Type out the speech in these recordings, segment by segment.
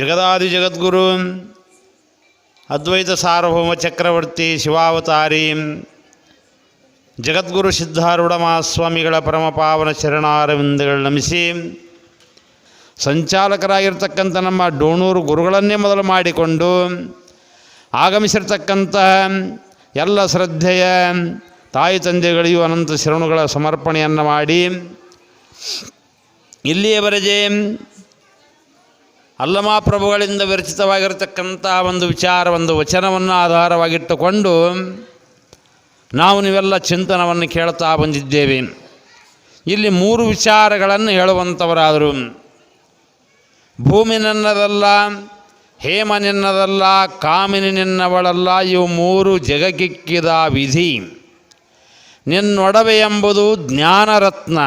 ಜಗದಾದಿ ಜಗದ್ಗುರು, ಅದ್ವೈತ ಸಾರ್ವಭೌಮ ಚಕ್ರವರ್ತಿ, ಶಿವಾವತಾರಿ, ಜಗದ್ಗುರು ಸಿದ್ಧಾರೂಢ ಮಹಾಸ್ವಾಮಿಗಳ ಪರಮ ಪಾವನ ಶರಣಾರವಿಂದಗಳು ನಮಿಸಿ ಸಂಚಾಲಕರಾಗಿರ್ತಕ್ಕಂಥ ನಮ್ಮ ಡೋಣೂರು ಗುರುಗಳನ್ನೇ ಮೊದಲು ಮಾಡಿಕೊಂಡು ಆಗಮಿಸಿರ್ತಕ್ಕಂತಹ ಎಲ್ಲ ಶ್ರದ್ಧೆಯ ತಾಯಿ ತಂದೆಗಳಿಗೂ ಅನಂತ ಶರಣುಗಳ ಸಮರ್ಪಣೆಯನ್ನು ಮಾಡಿ ಇಲ್ಲಿಯವರೆಗೆ ಅಲ್ಲಮಾಪ್ರಭುಗಳಿಂದ ವಿರಚಿತವಾಗಿರತಕ್ಕಂಥ ಒಂದು ವಿಚಾರ, ಒಂದು ವಚನವನ್ನು ಆಧಾರವಾಗಿಟ್ಟುಕೊಂಡು ನಾವು ನೀವೆಲ್ಲ ಚಿಂತನವನ್ನು ಕೇಳ್ತಾ ಬಂದಿದ್ದೇವೆ. ಇಲ್ಲಿ ಮೂರು ವಿಚಾರಗಳನ್ನು ಹೇಳುವಂಥವರಾದರು. ಭೂಮಿ ನನ್ನದಲ್ಲ, ಹೇಮ ನಿನ್ನದಲ್ಲ, ಕಾಮಿನಿ ನಿನ್ನವಳಲ್ಲ, ಇವು ಮೂರು ಜಗಕ್ಕಿಕ್ಕಿದ ವಿಧಿ. ನಿನ್ನೊಡವೆ ಎಂಬುದು ಜ್ಞಾನರತ್ನ.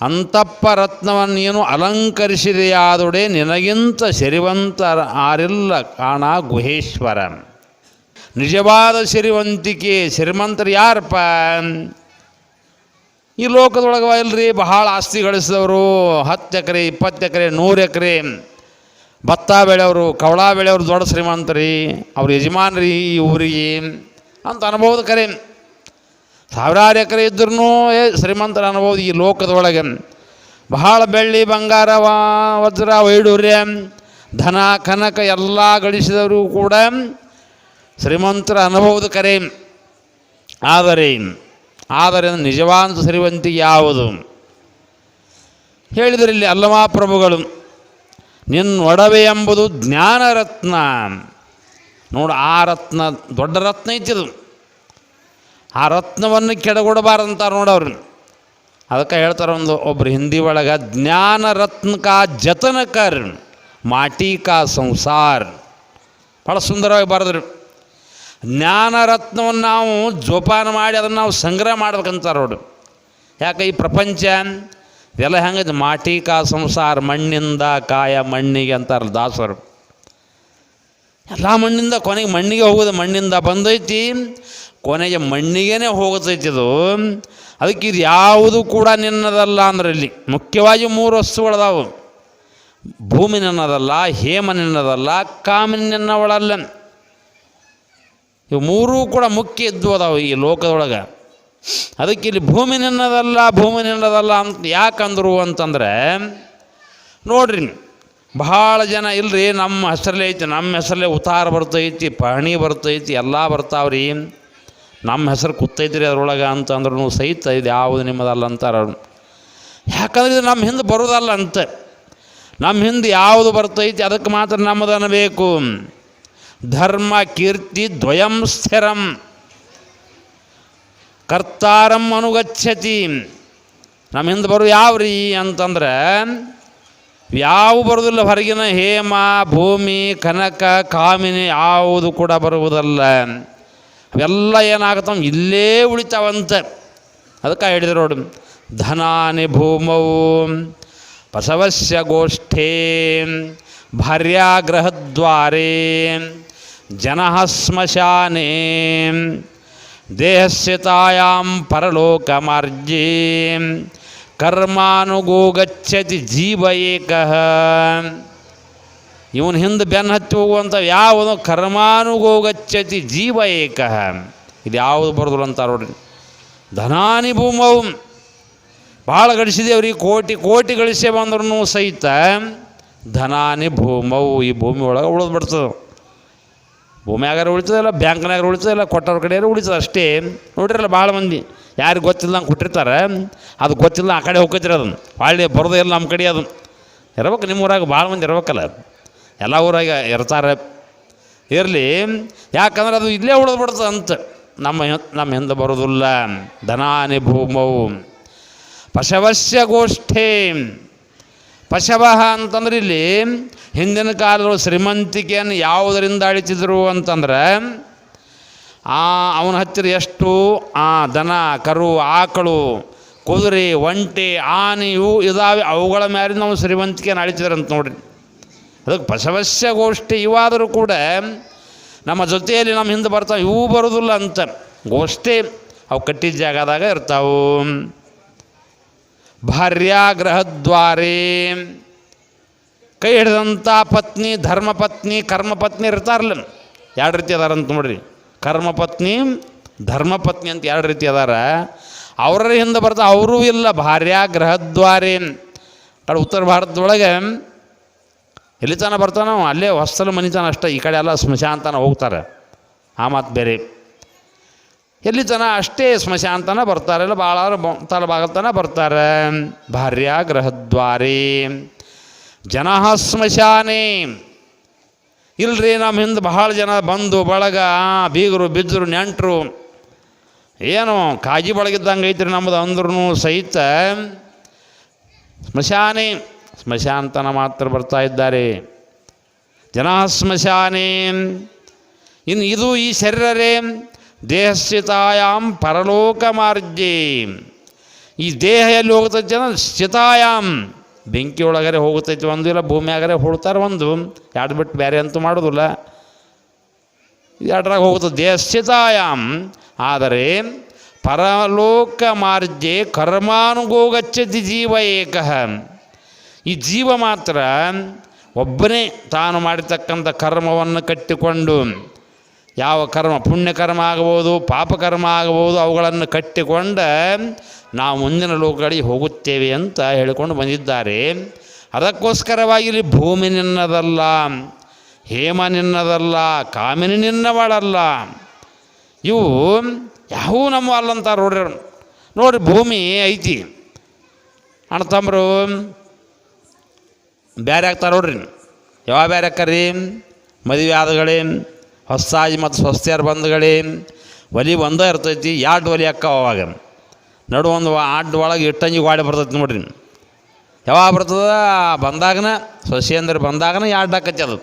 ಅಂತಪ್ಪ ರತ್ನವನ್ನು ನೀನು ಅಲಂಕರಿಸಿದೆಯಾದೊಡೆ ನಿನಗಿಂತ ಸಿರಿವಂತ ಆರಿಲ್ಲ ಕಾಣ ಗುಹೇಶ್ವರ. ನಿಜವಾದ ಸಿರಿವಂತಿಕೆ ಸಿರಿಮಂತರು ಯಾರಪ್ಪ? ಈ ಲೋಕದೊಳಗೆ ಇಲ್ರಿ ಬಹಳ ಆಸ್ತಿ ಗಳಿಸಿದವರು, ಹತ್ತು ಎಕರೆ, ಇಪ್ಪತ್ತು ಎಕರೆ, ನೂರು ಎಕರೆ. ಭತ್ತ ಬೆಳೆಯವರು, ಕವಳ ಬೆಳೆಯವರು ದೊಡ್ಡ ಶ್ರೀಮಂತರಿ, ಅವ್ರ ಯಜಮಾನ್ರಿ ಈ ಊರಿಗೆ ಅಂತ ಅನುಭವದ ಕರೆ. ಸಾವಿರಾರು ಎಕರೆ ಇದ್ರೂ ಏ ಶ್ರೀಮಂತರ ಅನ್ಬೋದು ಈ ಲೋಕದೊಳಗೆ. ಬಹಳ ಬೆಳ್ಳಿ ಬಂಗಾರ ವಜ್ರ ವೈಡೂರ್ಯ ಧನ, ಕನಕ ಎಲ್ಲ ಗಳಿಸಿದವರು ಕೂಡ ಶ್ರೀಮಂತರ ಅನುಭವದ ಕರೆ. ಆದರೆ ಆದರೆ ನಿಜವಾದ ಶ್ರೀವಂತಿಕೆ ಯಾವುದು? ಹೇಳಿದರೆ ಇಲ್ಲಿ ಅಲ್ಲಮಾಪ್ರಭುಗಳು ನಿನ್ನ ಒಡವೆ ಎಂಬುದು ಜ್ಞಾನರತ್ನ. ನೋಡು, ಆ ರತ್ನ ದೊಡ್ಡ ರತ್ನ ಐತಿದು. ಆ ರತ್ನವನ್ನು ಕೆಡಗೊಡಬಾರ್ದಂತ ನೋಡವ್ರು ಅದಕ್ಕೆ ಹೇಳ್ತಾರೆ ಒಂದು ಒಬ್ಬರು ಹಿಂದಿ ಒಳಗೆ, ಜ್ಞಾನ ರತ್ನ ಕಾ ಜತನ ಕರ್, ಮಾಟಿ ಕಾ ಸಂಸಾರ. ಭಾಳ ಸುಂದರವಾಗಿ ಬರೆದ್ರು. ಜ್ಞಾನ ರತ್ನವನ್ನು ನಾವು ಜೋಪಾನ ಮಾಡಿ ಅದನ್ನು ನಾವು ಸಂಗ್ರಹ ಮಾಡ್ಬೇಕಂತಾರೆ ನೋಡು ಯಾಕೆ ಈ ಪ್ರಪಂಚ? ಇದೆಲ್ಲ ಹೆಂಗೈತೆ? ಮಾಟಿ ಕಾ ಸಂಸಾರ, ಮಣ್ಣಿಂದ ಕಾಯ ಮಣ್ಣಿಗೆ ಅಂತಾರಲ್ಲ ದಾಸರು. ಎಲ್ಲ ಮಣ್ಣಿಂದ, ಕೊನೆಗೆ ಮಣ್ಣಿಗೆ ಹೋಗೋದು ಮಣ್ಣಿಂದ ಬಂದೈತಿ. ಕೊನೆಗೆ ಮಣ್ಣಿಗೇನೆ ಹೋಗತೈತಿ ಇದು ಅದಕ್ಕೆ ಇದು ಯಾವುದು ಕೂಡ ನಿನ್ನದಲ್ಲ ಅಂದ್ರೆ ಇಲ್ಲಿ. ಮುಖ್ಯವಾಗಿ ಮೂರು ವಸ್ತುಗಳದಾವು. ಭೂಮಿ ನಿನ್ನದಲ್ಲ, ಹೇಮ ನಿನ್ನದಲ್ಲ, ಕಾಮಿನ ನಿನ್ನವಳಲ್ಲ. ಇವು ಮೂರೂ ಕೂಡ ಮುಖ್ಯ ಇದ್ದು ಅದಾವು ಈ ಲೋಕದೊಳಗೆ. ಅದಕ್ಕೆ ಇಲ್ಲಿ ಭೂಮಿ ನಿನ್ನದಲ್ಲ ಭೂಮಿ ನಿನ್ನದಲ್ಲ ಅಂತ ಯಾಕಂದ್ರು ಅಂತಂದರೆ, ನೋಡ್ರಿ, ಬಹಳ ಜನ ಇಲ್ರಿ, ನಮ್ಮ ಹೆಸರಲ್ಲೇ ಐತಿ, ನಮ್ಮ ಹೆಸರಲ್ಲೇ ಉತ್ತಾರ ಬರ್ತೈತಿ, ಪಹಣಿ ಬರ್ತೈತಿ, ಎಲ್ಲ ಬರ್ತಾವ್ರಿ. ನಮ್ಮ ಹೆಸರು ಕೂತೈತ್ರಿ ಅದರೊಳಗೆ ಅಂತ ಅಂದ್ರೂ ಸಹಿತ ಇದು ಯಾವುದು ನಿಮ್ಮದಲ್ಲ ಅಂತಾರೆ ಯಾಕಂದ್ರೆ ಇದು ನಮ್ಮ ಹಿಂದೆ ಬರೋದಲ್ಲ ಅಂತ. ನಮ್ಮ ಹಿಂದೆ ಯಾವುದು ಬರ್ತೈತಿ ಅದಕ್ಕೆ ಮಾತ್ರ ನಮ್ಮದು ಅನ್ನಬೇಕು ಧರ್ಮ, ಕೀರ್ತಿ, ದ್ವಯಂ, ಸ್ಥಿರಂ. ಕರ್ತಾರಂ ಅನುಗಚ್ಚತಿ ನಮ್ಮ ಹಿಂದೆ ಬರೋ ಯಾವ್ರಿ ಅಂತಂದ್ರೆ ಯಾವ ಬರೋದಿಲ್ಲ ಹೊರಗಿನ ಹೇಮ, ಭೂಮಿ, ಕನಕ, ಕಾಮಿನಿ ಯಾವುದು ಕೂಡ ಬರುವುದಲ್ಲ. ಅವೆಲ್ಲ ಏನಾಗತ್ತವ ಇಲ್ಲೇ ಉಳಿತಾವಂತ ಅದಕ್ಕೆ ಹೇಳಿದ್ರು ನೋಡು ಧನಾನಿ ಭೂಮೌ ಬಸವಸ್ಯ ಗೋಷ್ಠೇ ಭಾರ್ಯಾಗ್ರಹದ್ವಾರೇ ಜನ ಸ್ಮಶಾನೆ ದೇಹಸ್ಯ ತಾಯಾಂ ಪರಲೋಕಮಾರ್ಜೇ ಕರ್ಮಾನುಗೋಗಚ್ಚತಿ ಜೀವ ಏಕಃ ಇವನ ಹಿಂದೆ ಬೆನ್ನು ಹತ್ತಿ ಹೋಗುವಂಥ ಯಾವುದು ಕರ್ಮಾನುಗೋಗಚ್ಚತಿ ಜೀವ ಏಕ. ಇದು ಯಾವುದು ಬರೋದಿಲ್ಲ ಅಂತ ನೋಡ್ರಿ. ಧನಾನಿ ಭೂಮವು ಭಾಳ ಗಳಿಸಿದೇವ್ರಿಗೆ ಕೋಟಿ ಕೋಟಿ ಗಳಿಸೇ ಬಂದ್ರೂ ಸಹಿತ ಧನಾನಿ ಭೂಮವು ಈ ಭೂಮಿ ಒಳಗೆ ಉಳಿದು ಬಿಡ್ತದೆ. ಭೂಮಿಯಾಗಾರ ಉಳಿತದಲ್ಲ ಬ್ಯಾಂಕ್ನಾಗ ಉಳಿತದಲ್ಲ ಕೊಟ್ಟವ್ರ ಕಡೆ ಉಳಿತದೆ ಅಷ್ಟೇ. ನೋಡಿರಲ್ಲ ಭಾಳ ಮಂದಿ, ಯಾರಿಗೆ ಗೊತ್ತಿಲ್ಲದಂಗೆ ಕೊಟ್ಟಿರ್ತಾರೆ, ಅದು ಗೊತ್ತಿಲ್ಲ ಆ ಕಡೆ ಹೋಗ್ತಿರೋದನ್ನು ಅದನ್ನು. ಹೊಳ್ಳಿ ಬರೋದೇ ಇಲ್ಲ ನಮ್ಮ ಕಡೆ ಅದು. ಇರ್ಬೇಕು ನಿಮ್ಮ ಊರಾಗ ಭಾಳ ಮಂದಿ ಇರ್ಬೇಕಲ್ಲ. ಎಲ್ಲ ಊರಾಗ ಇರ್ತಾರೆ. ಇರಲಿ, ಯಾಕಂದ್ರೆ ಅದು ಇಲ್ಲೇ ಉಳಿದ್ಬಿಡ್ತು ಅಂತ. ನಮ್ಮ ನಮ್ಮ ಹಿಂದೆ ಬರೋದಿಲ್ಲ. ಧನಾನಿ ಭೂಮವು ಪಶವಶ್ಯ ಗೋಷ್ಠಿ. ಪಶವ ಅಂತಂದ್ರೆ ಇಲ್ಲಿ ಹಿಂದಿನ ಕಾಲದೊಳಗೆ ಶ್ರೀಮಂತಿಕೆಯನ್ನು ಯಾವುದರಿಂದ ಅಳಿತಿದ್ರು ಅಂತಂದ್ರೆ, ಆ, ಅವನ ಹತ್ತಿರ ಎಷ್ಟು? ಆ, ದನ, ಕರು, ಆಕಳು, ಕುದುರೆ, ಒಂಟೆ, ಆನೆ, ಇವು ಇದಾವೆ. ಅವುಗಳ ಮೇಲೆ ನಾವು ಶ್ರೀಮಂತಿಕೆಯನ್ನು ಅಂತ ನೋಡ್ರಿ. ಅದಕ್ಕೆ ಬಸವಸ್ಯ ಗೋಷ್ಠಿ ಇವಾದರೂ ಕೂಡ ನಮ್ಮ ಜೊತೆಯಲ್ಲಿ ನಮ್ಮ ಹಿಂದೆ ಬರ್ತಾವೆ, ಇವು ಬರೋದಿಲ್ಲ ಅಂತ. ಗೋಷ್ಠಿ ಅವು ಕಟ್ಟಿದ ಜಾಗದಾಗ ಇರ್ತಾವು. ಭಾರ್ಯಾಗ್ರಹದ್ವಾರೇ ಕೈ ಹಿಡಿದಂಥ ಪತ್ನಿ, ಧರ್ಮಪತ್ನಿ, ಕರ್ಮಪತ್ನಿ ಇರ್ತಾರಲ್ಲ. ಎರಡು ರೀತಿ ಅದಾರಂತ ನೋಡ್ರಿ. ಕರ್ಮಪತ್ನಿ, ಧರ್ಮಪತ್ನಿ ಅಂತ ಎರಡು ರೀತಿ ಅದಾರ. ಅವರ ಹಿಂದೆ ಬರ್ತಾ ಅವರೂ ಇಲ್ಲ. ಭಾರ್ಯ ಗೃಹದ್ವಾರಿ ಕಡೆ ಉತ್ತರ ಭಾರತದೊಳಗೆ ಎಲ್ಲಿ ತನ ಬರ್ತಾನೋ ಅಲ್ಲೇ ಹೊಸ್ತಲು ಮನಿತನ ಅಷ್ಟೇ, ಈ ಕಡೆ ಎಲ್ಲ ಸ್ಮಶಾಂತನ ಹೋಗ್ತಾರೆ. ಆ ಮಾತು ಬೇರೆ. ಎಲ್ಲಿ ತನ ಅಷ್ಟೇ ಸ್ಮಶಾಂತನ ಬರ್ತಾರೆ, ಇಲ್ಲ ಭಾಳ ತಲಭಾಗತನ ಬರ್ತಾರೆ. ಭಾರ್ಯ ಗೃಹದ್ವಾರಿ ಜನ ಸ್ಮಶಾನೆ. ಇಲ್ರಿ ನಮ್ಮ ಹಿಂದೆ ಬಹಳ ಜನ ಬಂದು ಬಳಗ ಬೀಗರು ಬಿದ್ದರು ನೆಂಟರು. ಏನು ಕಾಜಿ ಬಳಗಿದ್ದಂಗೆ ಐತ್ರಿ ನಮ್ಮದು ಅಂದ್ರೂ ಸಹಿತ ಸ್ಮಶಾನೆ. ಸ್ಮಶಾನತನ ಮಾತ್ರ ಬರ್ತಾ ಇದ್ದಾರೆ. ಜನ ಸ್ಮಶಾನೆ ಇನ್ನು ಇದು ಈ ಶರೀರರೇ ದೇಹಸ್ಥಿತಾಯಾಮ್ ಪರಲೋಕ ಮಾರ್ಜಿ ಈ ದೇಹ ಎಲ್ಲಿ ಹೋಗ್ತೈತಿ ಜನ ಸ್ಥಿತಾಯಾಮ್ ಬೆಂಕಿ ಒಳಗರೆ ಹೋಗುತ್ತೈತೆ ಒಂದು ಇಲ್ಲ ಭೂಮಿಯಾಗರೆ ಹೊಡ್ತಾರೆ ಒಂದು. ಎರಡು ಬಿಟ್ಟು ಬೇರೆ ಅಂತೂ ಮಾಡೋದಿಲ್ಲ. ಎರಡರಾಗ ಹೋಗುತ್ತೆ ದೇಹ ಸ್ಥಿತಾಯಾಮ್ ಆದರೆ ಪರಲೋಕ ಮಾರ್ಜೆ ಕರ್ಮಾನುಗೋಗಚ್ಚತಿ ಜೀವ ಏಕಃ. ಈ ಜೀವ ಮಾತ್ರ ಒಬ್ಬನೇ ತಾನು ಮಾಡಿರ್ತಕ್ಕಂಥ ಕರ್ಮವನ್ನು ಕಟ್ಟಿಕೊಂಡು ಯಾವ ಕರ್ಮ ಪುಣ್ಯಕರ್ಮ ಆಗಬಹುದು ಪಾಪಕರ್ಮ ಆಗಬಹುದು, ಅವುಗಳನ್ನು ಕಟ್ಟಿಕೊಂಡ ನಾವು ಮುಂದಿನ ಲೋಕಗಳಿಗೆ ಹೋಗುತ್ತೇವೆ ಅಂತ ಹೇಳಿಕೊಂಡು ಬಂದಿದ್ದಾರೆ. ಅದಕ್ಕೋಸ್ಕರವಾಗಿ ಇಲ್ಲಿ ಭೂಮಿ ನಿನ್ನದಲ್ಲ, ಹೇಮ ನಿನ್ನದಲ್ಲ, ಕಾಮಿನಿ ನಿನ್ನವಳಲ್ಲ. ಇವು ಯಾವೂ ನಮ್ಮ ಅಲ್ಲಂತಾರೆ ನೋಡ್ರಿ ನೋಡಿ ಭೂಮಿ ಐತಿ. ಅಣ್ಣತಮ್ಮರು ಬೇರೆ ಆಗ್ತಾರೆ ನೋಡ್ರಿ ಯಾವಾಗ ಬೇರೆ ಆಕ್ಕಾರಿ ಮದುವೆ ಆದಗಳೇ ಹೊಸಾಜಿ ಮತ್ತು ಸ್ವಸ್ತಿಯರು ಬಂದಗಳೇ, ಒಲಿ ಒಂದೇ ಇರ್ತೈತಿ ಎರಡು ಒಲಿ ಅಕ್ಕ ಅವಾಗ. ನಡು ಒಂದು ಆಡ್ ಒಳಗೆ ಇಟ್ಟಂಗಿ ಗಾಡಿ ಬರ್ತೈತಿ ನೋಡ್ರಿ ಯಾವಾಗ ಬರ್ತದ? ಬಂದಾಗನ ಸೊಸೆ ಅಂದ್ರೆ ಬಂದಾಗನ ಎರಡು ಹಾಕತಿ ಅದು.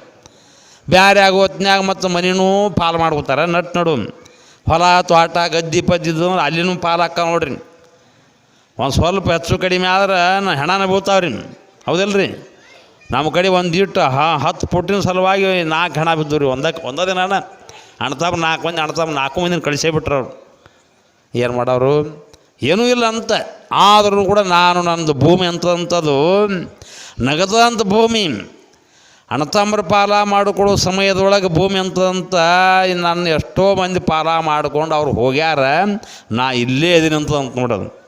ಬೇರೆ ಆಗೋ ಹೊತ್ನ್ಯಾಗ ಮತ್ತು ಮನೆಯೂ ಪಾಲು ಮಾಡ್ಕೋತಾರೆ, ನಟ್ ನಡು. ಹೊಲ, ತೋಟ, ಗದ್ದಿ ಪದ್ದಿದ್ದು ಅಲ್ಲಿನೂ ಪಾಲು ಹಾಕ ನೋಡ್ರಿ ಒಂದು ಸ್ವಲ್ಪ ಹೆಚ್ಚು ಕಡಿಮೆ ಆದ್ರೆ ನಾ ಹೆಣನ ಬೀಳ್ತಾವ್ರಿ ಹೌದಿಲ್ಲ ರೀ ನಮ್ಮ ಕಡೆ ಒಂದು ಇಟ್ಟು, ಹಾ, ಹತ್ತು ಪುಟ್ಟಿನ ಸಲುವಾಗಿ ನಾಲ್ಕು ಹಣ ಬಿದ್ದು ರೀ. ಒಂದಕ್ಕೆ, ಒಂದೇ ದಿನ ಅಣ್ತಾಪ ನಾಲ್ಕು ಮಂದಿ ಅಣ್ತಾಪ ನಾಲ್ಕು ಮಂದಿನ ಕಳಿಸೇ ಬಿಟ್ರು ಅವ್ರು. ಏನು ಮಾಡೋರು? ಏನೂ ಇಲ್ಲ ಅಂತ. ಆದರೂ ಕೂಡ ನಾನು ನಂದು ಭೂಮಿ ಅಂತಂಥದ್ದು ಅಂತ ಭೂಮಿ. ಅಣತಾಮ್ರ ಪಾಲ ಮಾಡಿಕೊಳ್ಳೋ ಸಮಯದೊಳಗೆ ಭೂಮಿ ಅಂತಂತ ನನ್ನ ಎಷ್ಟೋ ಮಂದಿ ಪಾಲ ಮಾಡ್ಕೊಂಡು ಅವ್ರು ಹೋಗ್ಯಾರ. ನಾ ಇಲ್ಲೇ ಇದೀನಿ ಅಂತ ನೋಡೋದು.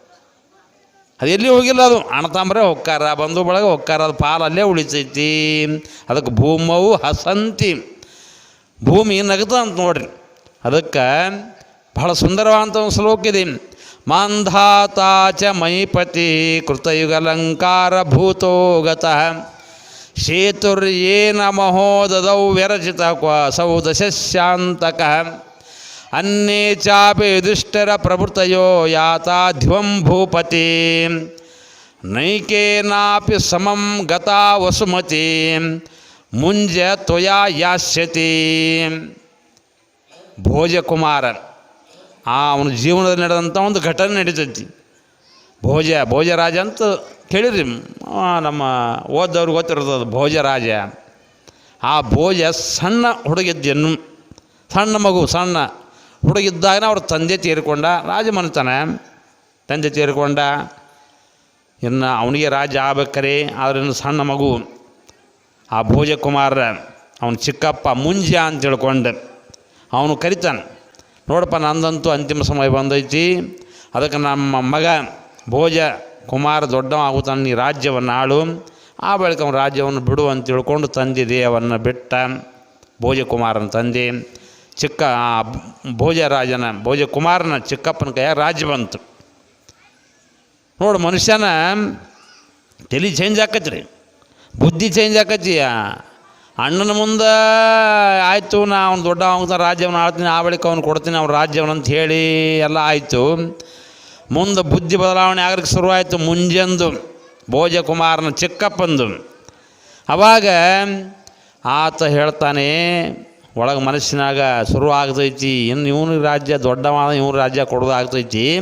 ಅದು ಎಲ್ಲಿ ಹೋಗಿಲ್ಲ ಅದು? ಅಣತಾಂಬ್ರೆ ಹೊಕ್ಕಾರ ಬಂದು ಬಳಗ ಹೊಕ್ಕಾರ ಅದು ಪಾಲು ಅಲ್ಲೇ ಉಳಿತೈತಿ ಅದಕ್ಕೆ ಭೂಮವು ಹಸಂತಿ. ಭೂಮಿ ನಗತ ಅಂತ ನೋಡ್ರಿ. ಅದಕ್ಕೆ ಬಹಳ ಸುಂದರವಾದಂಥ ಒಂದು ಶ್ಲೋಕ ಇದೆ. ಮಾಂಧಾತಾ ಚ ಮೈಪತಿ ಕೃತಯುಗಲಂಕಾರ ಭೂತೋ ಗತಃ ಸೇತುರ್ಯೇನ ಮಹೋದದೌ ವ್ಯರಚಿತ ಕ್ವ ಸೌ ದಶಶಾಂತಕ ಅನ್ನೇ ಚಾಪಿ ಯುಧಿಷ್ಠರ ಪ್ರಭೃತಯೋ ಯಾತಾಧ್ವಂ ಭೂಪತಿ ನೈಕೇನಾಪಿ ಸಮಂ ಗತಾ ವಸುಮತಿ ಮುಂಜ ತ್ವಯಾ ಯಾಸ್ಯತಿ ಭೋಜಕುಮಾರ ಆ, ಅವನ ಜೀವನದಲ್ಲಿ ನಡೆದಂಥ ಒಂದು ಘಟನೆ ನಡೀತೈತಿ. ಭೋಜ, ಭೋಜರಾಜ ಅಂತ ಕೇಳಿರಿ. ನಮ್ಮ ಓದವ್ರಿಗೆ ಗೊತ್ತಿರ್ತದೆ ಭೋಜರಾಜ. ಆ ಭೋಜ ಸಣ್ಣ ಹುಡುಗಿದ್ದೆನು ಸಣ್ಣ ಮಗು, ಸಣ್ಣ ಹುಡುಗಿದ್ದಾಗ ಅವ್ರ ತಂದೆ ತೀರಿಕೊಂಡ ರಾಜಮನೆತನ ತಂದೆ ತೀರಿಕೊಂಡ ಇನ್ನು ಅವನಿಗೆ ರಾಜ ಆಗ್ಬೇಕಾರೆ ಆದ್ರೆ ಇನ್ನು ಸಣ್ಣ ಮಗು ಆ ಭೋಜಕುಮಾರ ಅವನ ಚಿಕ್ಕಪ್ಪ ಮುಂಜ ಅಂತ ತಿಳ್ಕೊಂಡು ಅವನು ಕರಿತಾನೆ ನೋಡಪ್ಪ ನಂದಂತೂ ಅಂತಿಮ ಸಮಯ ಬಂದೈತಿ ಅದಕ್ಕೆ ನಮ್ಮ ಮಗ ಭೋಜ ಕುಮಾರ ದೊಡ್ಡವ ಆಗುತ್ತಾನೆ ನೀ ರಾಜ್ಯವನ್ನು ಆಳು ಆ ಬಳಿಕ ಅವನ ರಾಜ್ಯವನ್ನು ಬಿಡು ಅಂತ ತಿಳ್ಕೊಂಡು ತಂದೆ ದೇಹವನ್ನು ಬಿಟ್ಟ ಭೋಜಕುಮಾರನ ತಂದೆ ಚಿಕ್ಕ ಭೋಜರಾಜನ ಭೋಜಕುಮಾರನ ಚಿಕ್ಕಪ್ಪನ ಕೈಯಾಗ ರಾಜ್ಯ ಬಂತು. ನೋಡು ಮನುಷ್ಯನ ತಲೆ ಚೇಂಜ್ ಆಕತ್ರಿ. ಬುದ್ಧಿ ಚೇಂಜ್ ಆಕತಿ ಅಣ್ಣನ ಮುಂದೆ ಆಯಿತು, ನಾ ಅವ್ನು ದೊಡ್ಡ ಅವನ ರಾಜ್ಯವನ್ನು ಆಳ್ತೀನಿ, ಆ ಬಳಿಕ ಅವ್ನು ಕೊಡ್ತೀನಿ, ಅವ್ನ ರಾಜ್ಯವನ್ನು ಅಂತ ಹೇಳಿ ಎಲ್ಲ ಆಯಿತು. ಮುಂದೆ ಬುದ್ಧಿ ಬದಲಾವಣೆ ಆಗಲಿಕ್ಕೆ ಶುರುವಾಯಿತು ಮುಂಜಂದು ಭೋಜಕುಮಾರನ ಚಿಕ್ಕಪ್ಪಂದು. ಅವಾಗ ಆತ ಹೇಳ್ತಾನೆ ಒಳಗೆ ಮನಸ್ಸಿನಾಗ ಶುರು ಆಗ್ತೈತಿ. ಇನ್ನು ಇವನಿಗೆ ರಾಜ್ಯ ದೊಡ್ಡವಾದ ಇವನು ರಾಜ್ಯ ಕೊಡೋದು ಆಗ್ತೈತಿ.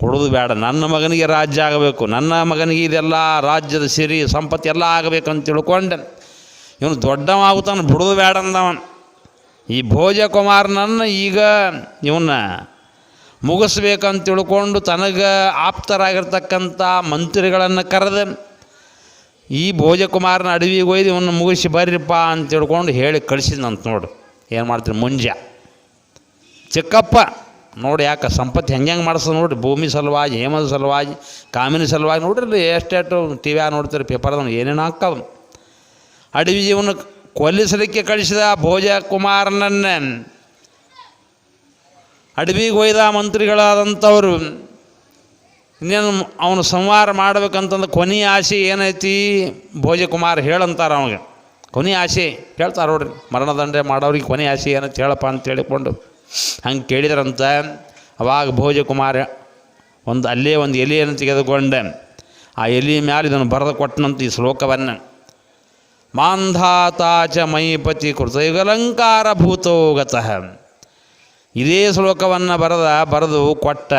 ಕೊಡೋದು ಬೇಡ. ನನ್ನ ಮಗನಿಗೆ ರಾಜ್ಯ ಆಗಬೇಕು. ನನ್ನ ಮಗನಿಗೆ ಇದೆಲ್ಲ ರಾಜ್ಯದ ಸಿರಿ, ಸಂಪತ್ತು ಎಲ್ಲ ಆಗಬೇಕು ಅಂತ ತಿಳ್ಕೊಂಡು ಇವನು ದೊಡ್ಡವಾಗುತ್ತಾನೆ, ಬಿಡೋದು ಬೇಡ ಅಂದವನು ಈ ಭೋಜಕುಮಾರನನ್ನ ಈಗ ಇವನ್ನ ಮುಗಿಸ್ಬೇಕಂತ ತಿಳ್ಕೊಂಡು ತನಗೆ ಆಪ್ತರಾಗಿರ್ತಕ್ಕಂಥ ಮಂತ್ರಿಗಳನ್ನು ಕರೆದು ಈ ಭೋಜಕುಮಾರನ ಅಡವಿಗೆ ಒಯ್ದು ಇವನ್ನ ಮುಗಿಸಿ ಬರ್ರಿಪ್ಪ ಅಂತ ತಿಳ್ಕೊಂಡು ಹೇಳಿ ಕಳಿಸಿದಂತ ನೋಡು. ಏನು ಮಾಡ್ತೀನಿ ಮುಂಜ. ಚಿಕ್ಕಪ್ಪ, ನೋಡಿ ಯಾಕೆ ಸಂಪತ್ತು ಹೆಂಗೆ ಹೆಂಗೆ ಮಾಡಿಸ್ತದೆ ನೋಡಿರಿ. ಭೂಮಿ ಸಲುವಾಗಿ, ಹೇಮದ ಸಲುವಾಗಿ, ಕಾಮಿನ ಸಲುವಾಗಿ ನೋಡ್ರಿ ಎಷ್ಟೆಷ್ಟು ಟಿ ವಿ ನೋಡ್ತೀರಿ ಪೇಪರ್ದಾಗ ಏನೇನು ಹಾಕವು ಅಡವಿ ಜೀವನ ಕೊಲ್ಲಿಸಲಿಕ್ಕೆ ಕಳಿಸಿದ ಭೋಜಕುಮಾರನನ್ನ ಅಡವಿಗೆ ಒಯ್ದ ಮಂತ್ರಿಗಳಾದಂಥವರು ಇನ್ನೇನು ಅವನು ಸಂವಾರ ಮಾಡ್ಬೇಕಂತಂದು ಕೊನೆ ಆಸೆ ಏನೈತಿ? ಭೋಜಕುಮಾರ್ ಹೇಳಂತಾರ ಅವನಿಗೆ. ಕೊನೆ ಆಸೆ ಹೇಳ್ತಾರೆ ನೋಡ್ರಿ ಮರಣದಂಡೆ ಮಾಡೋರಿಗೆ ಕೊನೆ ಆಸೆ ಏನಂತ ಹೇಳಪ್ಪ ಅಂತ ಹೇಳಿಕೊಂಡು ಹಂಗೆ ಕೇಳಿದ್ರಂತ. ಅವಾಗ ಭೋಜಕುಮಾರ ಒಂದು ಅಲ್ಲೇ ಒಂದು ಎಲೆಯನ್ನು ತೆಗೆದುಕೊಂಡೆ. ಆ ಎಲೆ ಮ್ಯಾಲೆ ಇದನ್ನು ಬರೆದು ಕೊಟ್ಟನಂತ ಈ ಶ್ಲೋಕವನ್ನು. ಮಾಂಧಾತಾಚ ಮೈಪತಿ ಕೃತಯುಗಲಂಕಾರ ಭೂತೋಗತಃ ಇದೇ ಶ್ಲೋಕವನ್ನು ಬರೆದ, ಬರೆದು ಕೊಟ್ಟ.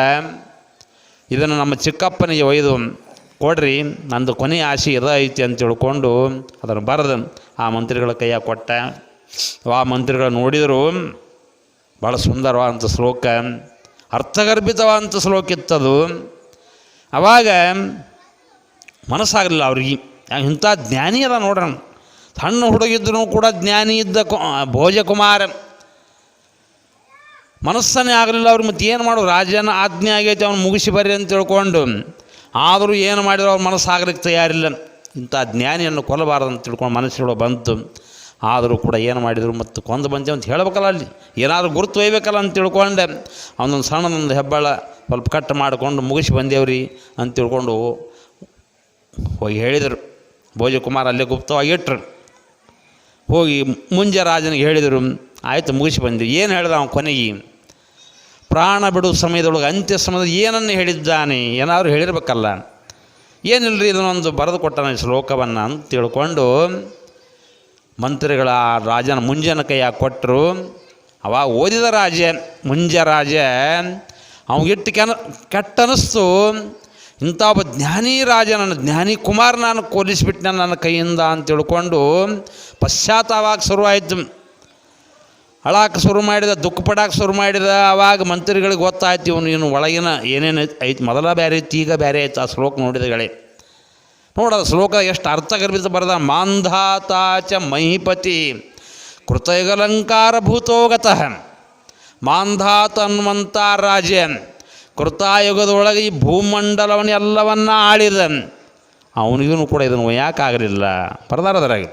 ಇದನ್ನು ನಮ್ಮ ಚಿಕ್ಕಪ್ಪನಿಗೆ ಒಯ್ದು ಕೊಡ್ರಿ, ನಂದು ಕೊನೆಯ ಆಸೆ ಇದ ಐತಿ ಅಂತ ತಿಳ್ಕೊಂಡು ಅದನ್ನು ಬರೆದು ಆ ಮಂತ್ರಿಗಳ ಕೈಯಾಗ ಕೊಟ್ಟ. ಆ ಮಂತ್ರಿಗಳು ನೋಡಿದರು ಭಾಳ ಸುಂದರವಾದಂಥ ಶ್ಲೋಕ, ಅರ್ಥಗರ್ಭಿತವಾದಂಥ ಶ್ಲೋಕ ಇತ್ತದು. ಅವಾಗ ಮನಸ್ಸಾಗಲಿಲ್ಲ ಅವ್ರಿಗೆ. ಇಂಥ ಜ್ಞಾನಿ ಅದ ನೋಡ್ರಿ ಸಣ್ಣ ಹುಡುಗಿದ್ರು ಕೂಡ ಜ್ಞಾನಿ ಇದ್ದ ಭೋಜಕುಮಾರ ಮನಸ್ಸನ್ನೇ ಆಗಲಿಲ್ಲ ಅವ್ರು ಮತ್ತೆ ಏನು ಮಾಡು ರಾಜನ ಆಜ್ಞೆ ಆಗೈತೆ, ಅವ್ನು ಮುಗಿಸಿ ಬರ್ರಿ ಅಂತ ತಿಳ್ಕೊಂಡು. ಆದರೂ ಏನು ಮಾಡಿದ್ರು ಅವ್ರ ಮನಸ್ಸು ಆಗಲಿಕ್ಕೆ ತಯಾರಿಲ್ಲ. ಇಂಥ ಜ್ಞಾನಿಯನ್ನು ಕೊಲ್ಲಬಾರ್ದು ಅಂತ ತಿಳ್ಕೊಂಡು ಮನಸ್ಸುಗಳು ಬಂತು. ಆದರೂ ಕೂಡ ಏನು ಮಾಡಿದರು? ಮತ್ತು ಕೊಂದು ಬಂದೆ ಅಂತ ಹೇಳಬೇಕಲ್ಲ ಅಲ್ಲಿ. ಏನಾದರೂ ಗುರುತು ಒಯ್ಬೇಕಲ್ಲ ಅಂತ ತಿಳ್ಕೊಂಡೆ. ಅವನೊಂದು ಸಣ್ಣದೊಂದು ಹೆಬ್ಬಾಳ ಸ್ವಲ್ಪ ಕಟ್ ಮಾಡಿಕೊಂಡು ಮುಗಿಸಿ ಬಂದೇವ್ರಿ ಅಂತ ತಿಳ್ಕೊಂಡು ಹೋಗಿ ಹೇಳಿದರು. ಭೋಜಕುಮಾರ್ ಅಲ್ಲೇ ಗುಪ್ತವಾಗಿ ಇಟ್ಟರು ಹೋಗಿ ಮುಂಜೆ ರಾಜನಿಗೆ ಹೇಳಿದರು, ಆಯಿತು ಮುಗಿಸಿ ಬಂದ್ವಿ ಏನು ಹೇಳಿದ ಅವನು ಕೊನೆಗೆ? ಪ್ರಾಣ ಬಿಡುವ ಸಮಯದೊಳಗೆ, ಅಂತ್ಯ ಸಮಯದಲ್ಲಿ ಏನನ್ನು ಹೇಳಿದ್ದಾನೆ? ಏನಾದರೂ ಹೇಳಿರ್ಬೇಕಲ್ಲ. ಏನಿಲ್ಲರಿ ಇದನ್ನೊಂದು ಬರೆದು ಕೊಟ್ಟಾನೆ ಶ್ಲೋಕವನ್ನು ಅಂತ ತಿಳ್ಕೊಂಡು ಮಂತ್ರಿಗಳ ಆ ರಾಜನ ಮುಂಜಾನೆ ಕೈಯಾಗ ಕೊಟ್ಟರು. ಅವಾಗ ಓದಿದ ರಾಜ, ಮುಂಜ ರಾಜ ಅವನಿಗಿಟ್ಟು ಕೆನ ಕೆಟ್ಟ ಅನ್ನಿಸ್ತು ಇಂಥ ಒಬ್ಬ ಜ್ಞಾನಿ ರಾಜ ನನ್ನ ಜ್ಞಾನಿ ಕುಮಾರ್ ನಾನು ಕೊಲ್ಲಿಸ್ಬಿಟ್ನ ನನ್ನ ಕೈಯಿಂದ ಅಂತ ತಿಳ್ಕೊಂಡು ಪಶ್ಚಾತ್ತಾವಾಗ ಶುರುವಾಯಿತು. ಅಳಾಕ ಶುರು ಮಾಡಿದ ದುಃಖ ಪಡಾಕ ಶುರು ಮಾಡಿದ ಆವಾಗ ಮಂತ್ರಿಗಳಿಗೆ ಗೊತ್ತಾಯ್ತು ಇವನು ಇವನು ಒಳಗಿನ ಏನೇನು ಐತಿ ಮೊದಲ ಬೇರೆ ಐತಿ, ಈಗ ಬೇರೆ ಐತೆ ಆ ಶ್ಲೋಕ ನೋಡಿದಗಳೇ. ನೋಡೋದು ಶ್ಲೋಕ ಎಷ್ಟು ಅರ್ಥಗರ್ಭಿತ ಬರದ, ಮಾಂಧಾತಾಚ ಮಹಿಪತಿ ಕೃತಯುಗಲಂಕಾರ ಭೂತೋಗತಃ ಮಾಂಧಾತ ಅನ್ನುವಂಥ ರಾಜ ಕೃತಾಯುಗದೊಳಗೆ ಈ ಭೂಮಂಡಲವನ್ನು ಎಲ್ಲವನ್ನ ಆಳಿದ ಅವನಿಗೂ ಕೂಡ ಇದನ್ನು ಯಾಕಾಗಲಿಲ್ಲ ಪರದಾರದರಾಗಿ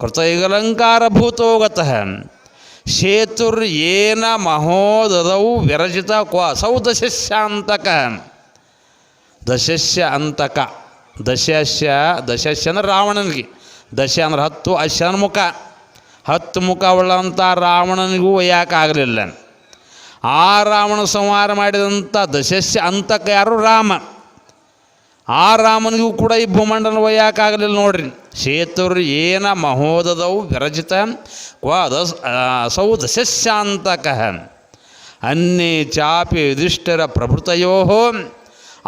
ಕೃತಯುಗಲಂಕಾರ ಭೂತೋಗತಃ ಸೇತುರ್ ಏನ ಮಹೋದದವು ವಿರಚಿತ ಕ್ವ. ಸೌ ದಶಸ್ಯಾಂತಕ ದಶಸ್ಯ ಅಂತಕ. ದಶಸ್ಯ ದಶಸ್ಯ ಅಂದ್ರೆ ರಾವಣನಿಗೆ. ದಶ ಅಂದ್ರೆ ಹತ್ತು ಅಶ್ಯನ ಮುಖ. ಹತ್ತು ಮುಖ ಉಳ್ಳಂಥ ರಾವಣನಿಗೂ ಒಯ್ಯಾಕಾಗಲಿಲ್ಲ ಆ ರಾವಣ ಸಂಹಾರ ಮಾಡಿದಂಥ ದಶಸ್ಯ ಅಂತಕ ಯಾರು? ರಾಮ. ಆ ರಾಮನಿಗೂ ಕೂಡ ಈ ಭೂಮಂಡನ ಒಯ್ಯಾಕಾಗಲಿಲ್ಲ ನೋಡ್ರಿ. ಸೇತುರ್ ಏನ ಮಹೋದದವು ವಿರಚಿತ ಕ್ವ ದಸ್ ಸೌ ಅನ್ನೇ ಚಾಪಿ ಯುಧಿಷ್ಠರ ಪ್ರಭೃತಯೋ.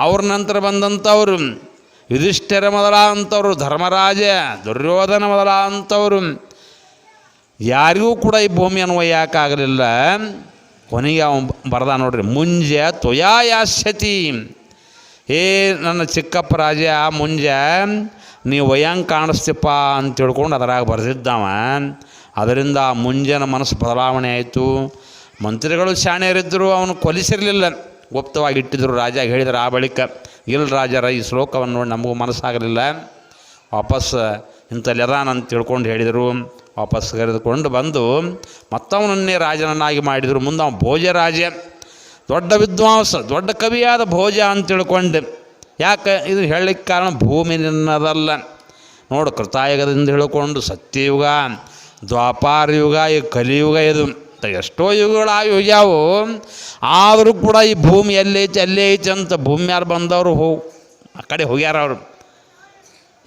ಅವ್ರ ನಂತರ ಬಂದಂಥವ್ರು ಯುಧಿಷ್ಠಿರ ಮೊದಲಾದಂಥವ್ರು ಧರ್ಮರಾಜ, ದುರ್ಯೋಧನ ಮೊದಲಾದಂಥವ್ರು. ಯಾರಿಗೂ ಕೂಡ ಈ ಭೂಮಿಯನ್ನು ಒಯ್ಯಾಕಾಗಲಿಲ್ಲ. ಕೊನೆಗೆ ಅವನು ಬರದ ನೋಡ್ರಿ, ಮುಂಜೆ ತ್ವಯಾ ಯಾಸ್ಯತಿ ಏ ನನ್ನ ಚಿಕ್ಕಪ್ಪ ರಾಜ ಮುಂಜೆ ನೀವು ವಯ್ಯಂಗೆ ಕಾಣಿಸ್ತಿಪ್ಪ ಅಂತ ತಿಳ್ಕೊಂಡು ಅದರಾಗ ಬರೆದಿದ್ದವ. ಅದರಿಂದ ಆ ಮುಂಜಾನೆ ಮನಸ್ಸು ಬದಲಾವಣೆ ಆಯಿತು. ಮಂತ್ರಿಗಳು ಶಾಣ್ಯರಿದ್ದರು ಅವನು ಕೊಲಿಸಿರಲಿಲ್ಲ. ಗುಪ್ತವಾಗಿ ಇಟ್ಟಿದ್ದರು ರಾಜ, ಹೇಳಿದರು ಆ ಬಳಿಕ ಇಲ್ಲ ರಾಜರ ಈ ಶ್ಲೋಕವನ್ನು ನೋಡಿ ನಮಗೂ ಮನಸ್ಸಾಗಲಿಲ್ಲ. ವಾಪಸ್ ಅಂತ ತಿಳ್ಕೊಂಡು ಹೇಳಿದರು. ವಾಪಸ್ ಕರೆದುಕೊಂಡು ಬಂದು ಮತ್ತವನನ್ನೇ ರಾಜನನ್ನಾಗಿ ಮಾಡಿದರು. ಮುಂದೆ ಅವನು ಭೋಜರಾಜ ದೊಡ್ಡ ವಿದ್ವಾಂಸ, ದೊಡ್ಡ ಕವಿಯಾದ ಭೋಜ ಅಂತ ತಿಳ್ಕೊಂಡೆ. ಯಾಕೆ? ಇದು ಹೇಳಲಿಕ್ಕೆ ಕಾರಣ ಭೂಮಿ ನಿನ್ನದಲ್ಲ ನೋಡು, ಕೃತಾಯುಗದಿಂದ ಹೇಳಿಕೊಂಡು ಸತ್ಯಯುಗ ದ್ವಾಪಾರ ಯುಗ ಈ ಕಲಿಯುಗ ಇದು. ಎಷ್ಟೋ ಯುಗಗಳು ಯುಗ್ಯಾವು ಆದರೂ ಕೂಡ ಈ ಭೂಮಿ ಎಲ್ಲೈತಿ ಅಲ್ಲೇ ಐತಿ ಅಂತ ಭೂಮಿ ಯಾರು ಬಂದವರು ಹೋ ಆ ಕಡೆ ಹೋಗ್ಯಾರ ಅವರು.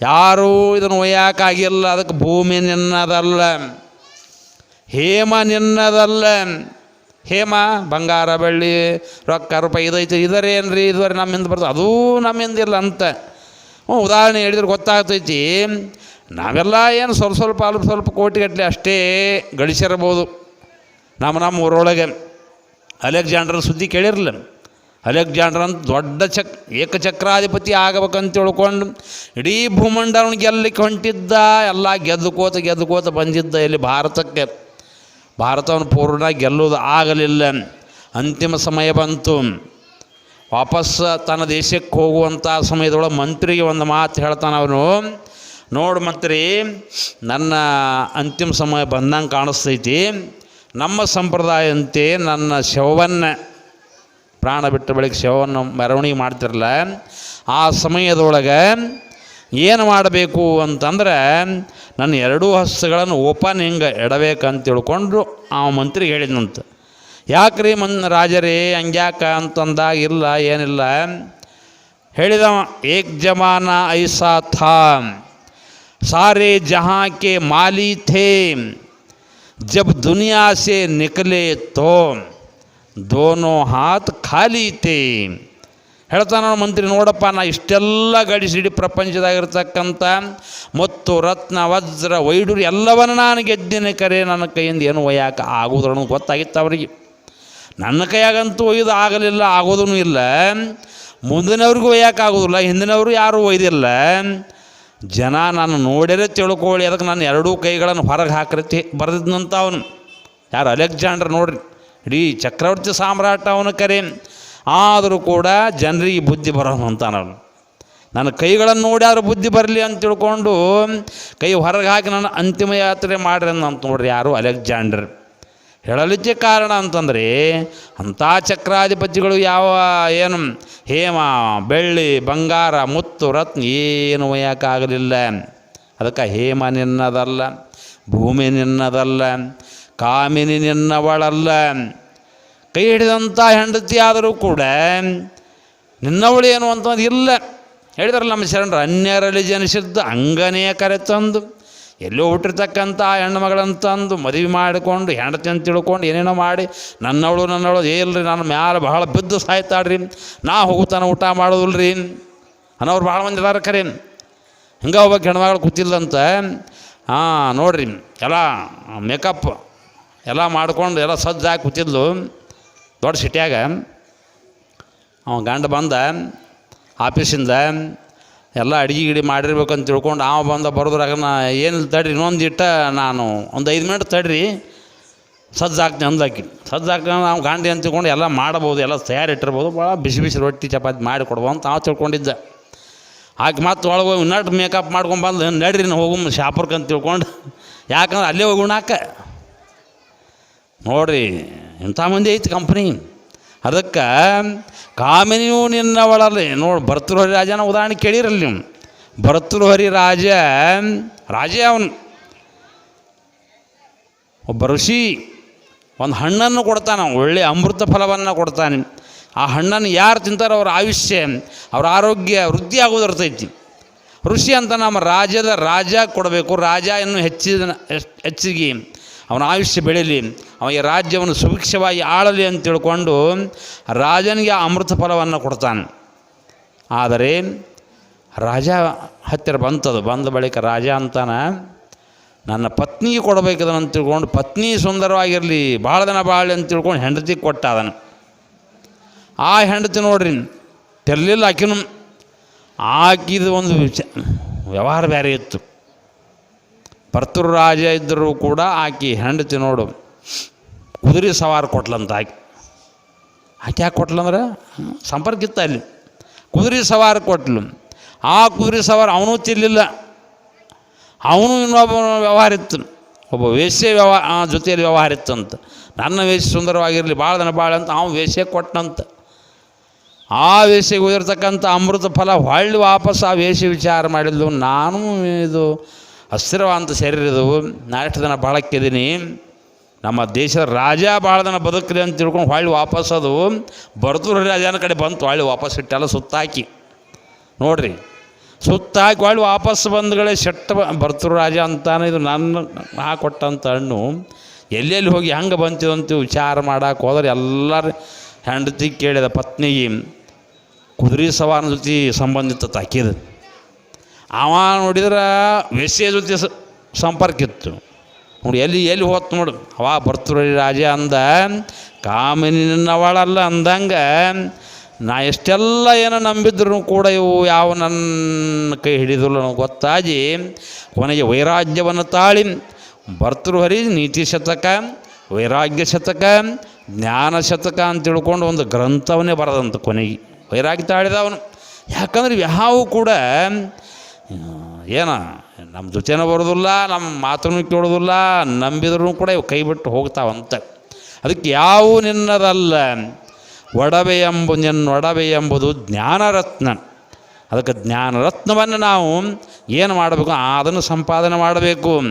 ಯಾರೂ ಇದನ್ನು ಒಯ್ಯಾಕಾಗಿಲ್ಲ ಅದಕ್ಕೆ ಭೂಮಿ ನಿನ್ನದಲ್ಲ. ಹೇಮ ನಿನ್ನದಲ್ಲ. ಹೇಮ, ಬಂಗಾರ, ಬೆಳ್ಳಿ, ರೊಕ್ಕ, ರೂಪಾಯಿ ಇದೈತೆ ಇದರೇನ್ರಿ ಇದುವರೆ ನಮ್ಮಿಂದ ಬರ್ತದೆ. ಅದೂ ನಮ್ಮಿಂದಿಲ್ಲ ಅಂತ. ಹ್ಞೂ, ಉದಾಹರಣೆ ಹೇಳಿದ್ರೆ ಗೊತ್ತಾಗ್ತೈತಿ. ನಾವೆಲ್ಲ ಏನು ಸ್ವಲ್ಪ ಸ್ವಲ್ಪ, ಅಲ್ಪ ಸ್ವಲ್ಪ ಕೋಟಿಗಟ್ಟಲೆ ಅಷ್ಟೇ ಗಳಿಸಿರ್ಬೋದು ನಮ್ಮ ನಮ್ಮ ಊರೊಳಗೆ. ಅಲೆಕ್ಸಾಂಡರ್ ಸುದ್ದಿ ಕೇಳಿರಲಿಲ್ಲ. ಅಲೆಕ್ಸಾಂಡರ್ ಅಂತ ದೊಡ್ಡ ಚಕ್, ಏಕಚಕ್ರಾಧಿಪತಿ ಆಗಬೇಕಂತ ತಿಳ್ಕೊಂಡು ಇಡೀ ಭೂಮಂಡಲನ ಗೆಲ್ಲಕ್ಕೆ ಹೊಂಟಿದ್ದ, ಎಲ್ಲ ಗೆದ್ದುಕೋತ ಗೆದ್ದುಕೋತ ಬಂದಿದ್ದ ಇಲ್ಲಿ ಭಾರತಕ್ಕೆ. ಭಾರತವನ್ನು ಪೂರ್ಣ ಗೆಲ್ಲುವುದು ಆಗಲಿಲ್ಲ. ಅಂತಿಮ ಸಮಯ ಬಂತು. ವಾಪಸ್ ತನ್ನ ದೇಶಕ್ಕೆ ಹೋಗುವಂಥ ಸಮಯದೊಳಗೆ ಮಂತ್ರಿಗೆ ಒಂದು ಮಾತು ಹೇಳ್ತಾನೆ ಅವನು. ನೋಡು ಮಂತ್ರಿ, ನನ್ನ ಅಂತಿಮ ಸಮಯ ಬಂದಂಗೆ ಕಾಣಿಸ್ತೈತಿ. ನಮ್ಮ ಸಂಪ್ರದಾಯಂತೆ ನನ್ನ ಶವವನ್ನು, ಪ್ರಾಣ ಬಿಟ್ಟ ಬಳಿಕ ಶವವನ್ನು ಮೆರವಣಿಗೆ ಮಾಡ್ತಿರಲ್ಲ. ಆ ಸಮಯದೊಳಗೆ ಏನು ಮಾಡಬೇಕು ಅಂತಂದರೆ ನನ್ನ ಎರಡೂ ಹಸ್ತಗಳನ್ನು ಓಪನ್ ಹಿಂಗೆ ಇಡಬೇಕಂತ ತಿಳ್ಕೊಂಡು ಆ ಮಂತ್ರಿಗೆ ಹೇಳಿದಂತ ಯಾಕ್ರಿ ಮನ್ ರಾಜರೇ, ಹಂಗ್ಯಾಕ ಅಂತಂದಾಗ ಇಲ್ಲ, ಏನಿಲ್ಲ. ಹೇಳಿದವ, ಏಕ್ ಜಮಾನ ಐಸಾ ಥಾ ಸಾರೆ ಜಹಾಕೆ ಮಾಲಿ ಥೇ ಜಬ್ ದುನಿಯಾಸೆ ನಿಕಲೇ ತೋ ದೋನೋ हाथ ಖಾಲಿ ಥೇ ಹೇಳ್ತಾನ ಮಂತ್ರಿ, ನೋಡಪ್ಪ, ನಾ ಇಷ್ಟೆಲ್ಲ ಗಡಿಸಿಡಿ ಪ್ರಪಂಚದಾಗಿರ್ತಕ್ಕಂಥ ಮತ್ತು ರತ್ನ, ವಜ್ರ ವೈಡೂರು ಎಲ್ಲವನ್ನು ನಾನು ಗೆದ್ದಿನ ಕರೆ ನನ್ನ ಕೈಯಿಂದ ಏನು ಒಯ್ಯಾಕೆ ಆಗೋದ್ರ ಗೊತ್ತಾಗಿತ್ತು ಅವರಿಗೆ. ನನ್ನ ಕೈಯಾಗಂತೂ ಒಯ್ದು ಆಗಲಿಲ್ಲ ಆಗೋದೂ ಇಲ್ಲ. ಮುಂದಿನವ್ರಿಗೂ ಒಯ್ಯಕ್ಕೆ ಆಗೋದಿಲ್ಲ, ಹಿಂದಿನವರು ಯಾರೂ ಒಯ್ದಿಲ್ಲ. ಜನ ನಾನು ನೋಡಿರೇ ತಿಳ್ಕೊಳ್ಳಿ, ಅದಕ್ಕೆ ನಾನು ಎರಡೂ ಕೈಗಳನ್ನು ಹೊರಗೆ ಹಾಕ್ರತಿ ಬರೆದಿದ್ದಂಥ ಅವನು. ಯಾರು ಅಲೆಕ್ಸಾಂಡ್ರ್ ನೋಡ್ರಿ, ಇಡೀ ಚಕ್ರವರ್ತಿ ಸಾಮ್ರಾಟ ಅವನು ಕರೆ. ಆದರೂ ಕೂಡ ಜನರಿಗೆ ಬುದ್ಧಿ ಬರೋನು ಅಂತಾನ ನಾನು ನನ್ನ ಕೈಗಳನ್ನು ನೋಡಿ ಆದರೂ ಬುದ್ಧಿ ಬರಲಿ ಅಂತ ತಿಳ್ಕೊಂಡು ಕೈ ಹೊರಗೆ ಹಾಕಿ ನನ್ನ ಅಂತಿಮ ಯಾತ್ರೆ ಮಾಡ್ರಿ ಅಂತ ನೋಡ್ರಿ ಯಾರು ಅಲೆಕ್ಸಾಂಡರ್. ಹೇಳಲಿಕ್ಕೆ ಕಾರಣ ಅಂತಂದರೆ ಅಂಥ ಚಕ್ರಾಧಿಪತಿಗಳು ಯಾವ ಏನು ಹೇಮ, ಬೆಳ್ಳಿ, ಬಂಗಾರ, ಮುತ್ತು, ರತ್ನ ಏನು ಒಯ್ಯೋಕ್ಕಾಗಲಿಲ್ಲ. ಅದಕ್ಕೆ ಹೇಮ ನಿನ್ನದಲ್ಲ, ಭೂಮಿ ನಿನ್ನದಲ್ಲ, ಕಾಮಿನಿ ನಿನ್ನವಳಲ್ಲ. ಕೈ ಹಿಡಿದಂಥ ಹೆಂಡತಿ ಆದರೂ ಕೂಡ ನಿನ್ನವಳು ಏನು ಅಂತಂದು ಇಲ್ಲ. ಹೇಳಿದಾರಲ್ಲ ನಮ್ಮ ಶರಣರು ಅನ್ಯರಲ್ಲಿ ಜನಿಸಿದ್ದು ಅಂಗನೇ ಕರೆತಂದು ಎಲ್ಲೋ ಹುಟ್ಟಿರ್ತಕ್ಕಂಥ ಹೆಣ್ಣು ಮಗಳನ್ನು ತಂದು ಮದುವೆ ಮಾಡಿಕೊಂಡು ಹೆಂಡತಿ ಅಂತ ತಿಳ್ಕೊಂಡು ಏನೇನೋ ಮಾಡಿ, ನನ್ನವಳು ನನ್ನವಳು ಏಲ್ರಿ ನನ್ನ ಮ್ಯಾಲೆ ಬಹಳ ಬಿದ್ದು ಸಾಯ್ತಾಳ್ರಿ, ನಾ ಹೋಗುತ್ತಾನ ಊಟ ಮಾಡೋದಿಲ್ರಿ, ಅನ್ನೋರು ಭಾಳ ಮಂದಿ ಇದಾರೆ ಖರೆ ಹಿಂಗೆ ಹೋಗ್ಬೇಕು ಹೆಣ್ಮಗಳು ಕೂತಿಲ್ಲಂತ ಹಾಂ, ನೋಡ್ರಿ, ಎಲ್ಲ ಮೇಕಪ್ ಎಲ್ಲ ಮಾಡ್ಕೊಂಡು ಎಲ್ಲ ಸಜ್ಜಾಗಿ ಕೂತಿದ್ಲು. ದೊಡ್ಡ ಸಿಟಿಯಾಗ ಅವ ಗಂಡ ಬಂದ ಆಫೀಸಿಂದ ಎಲ್ಲ ಅಡಿಗೆ ಗಿಡಿ ಮಾಡಿರ್ಬೇಕಂತ ತಿಳ್ಕೊಂಡು ಅವ ಬಂದ ಬರೋದ್ರಾಗ ನಾ ಏನು ತಡ್ರಿ, ಇನ್ನೊಂದು ಇಟ್ಟ ನಾನು ಒಂದು ಐದು ಮಿನಿಟ್ ತಡ್ರಿ ಸಜ್ಜಾಕ್ತೀನಿ ಅಂದಾಕಿ ಸಜ್ಜಾಕ ನಾವು ಗಾಂಡಿ ಅಂತ ತಿಳ್ಕೊಂಡು ಎಲ್ಲ ಮಾಡ್ಬೋದು, ಎಲ್ಲ ತಯಾರು ಇಟ್ಟಿರ್ಬೋದು, ಭಾಳ ಬಿಸಿ ಬಿಸಿ ರೊಟ್ಟಿ ಚಪಾತಿ ಮಾಡಿ ಅಂತ ನಾವು ತಿಳ್ಕೊಂಡಿದ್ದ. ಆಕೆ ಮತ್ತೆ ಒಳಗೆ ಹೋಗಿ ನಟ್ ಮೇಕಪ್ ಮಾಡ್ಕೊಂಡು ಬಂದು, ನಡ್ರಿ ನಾವು ಹೋಗು ಶಾಪರ್ಕಂತ ತಿಳ್ಕೊಂಡು, ಯಾಕಂದ್ರೆ ಅಲ್ಲೇ ಹೋಗಿ ಉಣ್ಣಾಕ ನೋಡ್ರಿ ಇಂಥ ಮಂದಿ ಐತಿ ಕಂಪ್ನಿ ಅದಕ್ಕೆ ಕಾಮಿನಿಯು ನಿನ್ನ ಒಳಲ್ಲಿ ನೋಡಿ ಭರ್ತೃಹರಿ ರಾಜನ ಉದಾಹರಣೆ ಕೇಳಿರಲ್ಲ ನೀವು. ಭರ್ತೃಹರಿ ರಾಜ ರಾಜೇ ಅವನು. ಒಬ್ಬ ಋಷಿ, ಒಂದು ಹಣ್ಣನ್ನು ಕೊಡ್ತಾನೆ, ಒಳ್ಳೆ ಅಮೃತ ಫಲವನ್ನು ಕೊಡ್ತಾನೆ. ಆ ಹಣ್ಣನ್ನು ಯಾರು ತಿಂತಾರೋ ಅವ್ರ ಆಯುಷ್ಯ, ಅವ್ರ ಆರೋಗ್ಯ, ವೃದ್ಧಿ ಆಗೋದಿರ್ತೈತಿ ಋಷಿ ಅಂತ ನಮ್ಮ ರಾಜ್ಯದ ರಾಜ ಕೊಡಬೇಕು, ರಾಜ ಇನ್ನು ಹೆಚ್ಚಿದ, ಹೆಚ್ಚಿಗೆ. ಅವನ ಆಯುಷ್ಯ ಬೆಳೀಲಿ ಅವನಿಗೆ ರಾಜ್ಯವನ್ನು ಸುಭಿಕ್ಷವಾಗಿ ಆಳಲಿ ಅಂತ ತಿಳ್ಕೊಂಡು ರಾಜನಿಗೆ ಅಮೃತ ಫಲವನ್ನು ಕೊಡ್ತಾನೆ. ಆದರೆ ರಾಜ ಹತ್ತಿರ ಬಂತದು, ಬಂದ ಬಳಿಕ ರಾಜ ಅಂತಾನೆ, ನನ್ನ ಪತ್ನಿಗೆ ಕೊಡಬೇಕದನ್ನು ಅಂತ ತಿಳ್ಕೊಂಡು, ಪತ್ನಿ ಸುಂದರವಾಗಿರಲಿ, ಭಾಳ ದಿನ ಬಾಳಿ ಅಂತ ತಿಳ್ಕೊಂಡು ಹೆಂಡತಿಗೆ ಕೊಟ್ಟ ಅದನ್ನು ಆ ಹೆಂಡತಿ ನೋಡ್ರಿ, ತೆರಲಿಲ್ಲ ಆಕಿನೂ. ಆಕಿದ ಒಂದು ವ್ಯವಹಾರ ಬೇರೆ ಇತ್ತು. ರಾಜ ಇದ್ದರೂ ಕೂಡ ಆಕಿ ಹೆಂಡತಿ ನೋಡು, ಕುದುರೆ ಸವಾರ ಕೊಟ್ಲಂತ ಆಕೆ. ಆಕೆ ಯಾಕೆ ಕೊಟ್ಲಂದ್ರೆ? ಸಂಪರ್ಕ ಇತ್ತು ಅಲ್ಲಿ. ಕುದುರೆ ಸವಾರ ಕೊಟ್ಲು. ಆ ಕುದುರೆ ಸವಾರ ಅವನು ತಿರ್ಲಿಲ್ಲ ಅವನು ಇನ್ನೊಬ್ಬ ವ್ಯವಹಾರ ಇತ್ತು. ಒಬ್ಬ ವೇಷ್ಯ ವ್ಯವಹಾರ ಜೊತೆಯಲ್ಲಿ ವ್ಯವಹಾರ ಇತ್ತಂತ. ನನ್ನ ವೇಷ ಸುಂದರವಾಗಿರಲಿ ಭಾಳ ದನ ಭಾಳ ಅಂತ ಅವನು ವೇಷ್ಯ ಕೊಟ್ಟನಂತ ಆ ವೇಷೆಗೆ ಹೋಗಿರ್ತಕ್ಕಂಥ ಅಮೃತ ಫಲ ಹೊಳ್ಳಿ ವಾಪಸ್ ಆ ವೇಷ ವಿಚಾರ ಮಾಡಿದ್ಲು. ನಾನು ಇದು ಅಸ್ಥಿರವಾದಂಥ ಶರೀರ ಇದು ನಾ ಎಷ್ಟು ದಿನ ಬಾಳಕ್ಕಿದ್ದೀನಿ ನಮ್ಮ ದೇಶದ ರಾಜ ಭಾಳ ದಿನ ಬದುಕಿದೆ ಅಂತ ತಿಳ್ಕೊಂಡು ಹೊಳ್ಳಿ ವಾಪಸ್ ಅದು. ಬರ್ತೂರು ರಾಜನ ಕಡೆ ಬಂತು, ಹೊಳ್ಳಿ ವಾಪಸ್ ಇಟ್ಟೆಲ್ಲ ಸುತ್ತಾಕಿ. ನೋಡ್ರಿ, ಸುತ್ತಾಕಿ ಹೊಳ್ಳಿ ವಾಪಸ್ ಬಂದಗಳೇ ಶೆಟ್ಟ ಬರ್ತೂರು ರಾಜ ಅಂತಾನೆ ಇದು ನನ್ನ, ನಾ ಕೊಟ್ಟಂಥ ಹಣ್ಣು. ಎಲ್ಲೆಲ್ಲಿ ಹೋಗಿ ಹೆಂಗೆ ಬಂತಿದಂತ ವಿಚಾರ ಮಾಡಕ್ಕೆ ಹೋದ್ರೆ ಎಲ್ಲರ ಹೆಂಡತಿ ಕೇಳಿದ ಪತ್ನಿಗೆ ಕುದುರೆ ಸವಾರನ ಜೊತೆ ಸಂಬಂಧಿತ ತಾಕಿದ ಅವ ನೋಡಿದ್ರೆ ವೆಸ್ಸೆ ಜೊತೆ ಸಂಪರ್ಕ ಇತ್ತು. ನೋಡಿ, ಎಲ್ಲಿ ಎಲ್ಲಿ ಹೋತ್ ನೋಡು. ಅವ ಬರ್ತುರಿ ರಾಜ ಅಂದ ಕಾಮಿನಿ ನಿನ್ನವಳಲ್ಲ ಅಂದಂಗೆ, ನಾ ಎಷ್ಟೆಲ್ಲ ಏನೋ ನಂಬಿದ್ರು ಕೂಡ ಇವು ಯಾವ ನನ್ನ ಕೈ ಹಿಡಿದಿಲ್ಲ ನನಗೆ ಗೊತ್ತಾಗಿ ಕೊನೆಗೆ ವೈರಾಗ್ಯವನ್ನು ತಾಳಿ ಹರಿ ನೀತಿ ಶತಕ, ವೈರಾಗ್ಯ ಶತಕ, ಜ್ಞಾನ ಶತಕ ಅಂತ ತಿಳ್ಕೊಂಡು ಒಂದು ಗ್ರಂಥವನ್ನೇ ಬರದಂತ ಕೊನೆಗೆ. ವೈರಾಗ್ಯ ತಾಳಿದ ಅವನು ಯಾಕಂದ್ರೆ ಯಾವ ಕೂಡ ಏನ ನಮ್ಮ ಜೊತೆನೂ ಬರೋದಿಲ್ಲ ನಮ್ಮ ಮಾತನ್ನು ಕೇಳೋದಿಲ್ಲ, ನಂಬಿದ್ರೂ ಕೂಡ ಇವು ಕೈ ಬಿಟ್ಟು ಹೋಗ್ತಾವಂತ. ಅದಕ್ಕೆ ಯಾವ ನಿನ್ನದಲ್ಲ ಒಡವೆ ಎಂಬು ನಿನ್ನ ಒಡವೆ ಎಂಬುದು ಜ್ಞಾನರತ್ನ. ಅದಕ್ಕೆ ಜ್ಞಾನರತ್ನವನ್ನು ನಾವು ಏನು ಮಾಡಬೇಕು? ಅದನ್ನು ಸಂಪಾದನೆ ಮಾಡಬೇಕು.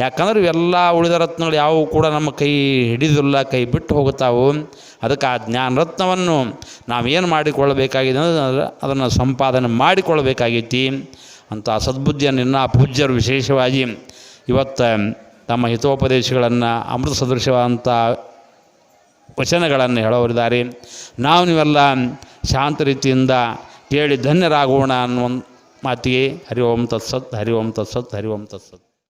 ಯಾಕಂದ್ರೆ ಇವೆಲ್ಲ ಉಳಿದ ರತ್ನಗಳು ಯಾವುವು ಕೂಡ ನಮ್ಮ ಕೈ ಹಿಡಿದಿಲ್ಲ, ಕೈ ಬಿಟ್ಟು ಹೋಗುತ್ತಾವು. ಅದಕ್ಕೆ ಆ ಜ್ಞಾನರತ್ನವನ್ನು ನಾವೇನು ಮಾಡಿಕೊಳ್ಳಬೇಕಾಗಿದೆ ಅಂದ್ರೆ ಅದನ್ನು ಸಂಪಾದನೆ ಮಾಡಿಕೊಳ್ಳಬೇಕಾಗೈತಿ. ಅಂತ ಸದ್ಬುದ್ಧಿಯನ್ನು ಇನ್ನೂ ಪೂಜ್ಯರು ವಿಶೇಷವಾಗಿ ಇವತ್ತು ತಮ್ಮ ಹಿತೋಪದೇಶಗಳನ್ನು ಅಮೃತ ಸದೃಶವಾದಂಥ ವಚನಗಳನ್ನು ಹೇಳೋರಿದ್ದಾರೆ. ನಾವು ನೀವೆಲ್ಲ ಶಾಂತ ರೀತಿಯಿಂದ ಕೇಳಿ ಧನ್ಯರಾಗೋಣ ಅನ್ನುವ ಮಾತಿಗೆ ಹರಿ ಓಂ ತತ್ಸತ್ ಹರಿ ಓಂ ತತ್ಸತ್ ಹರಿ ಓಂ ತತ್ಸತ್.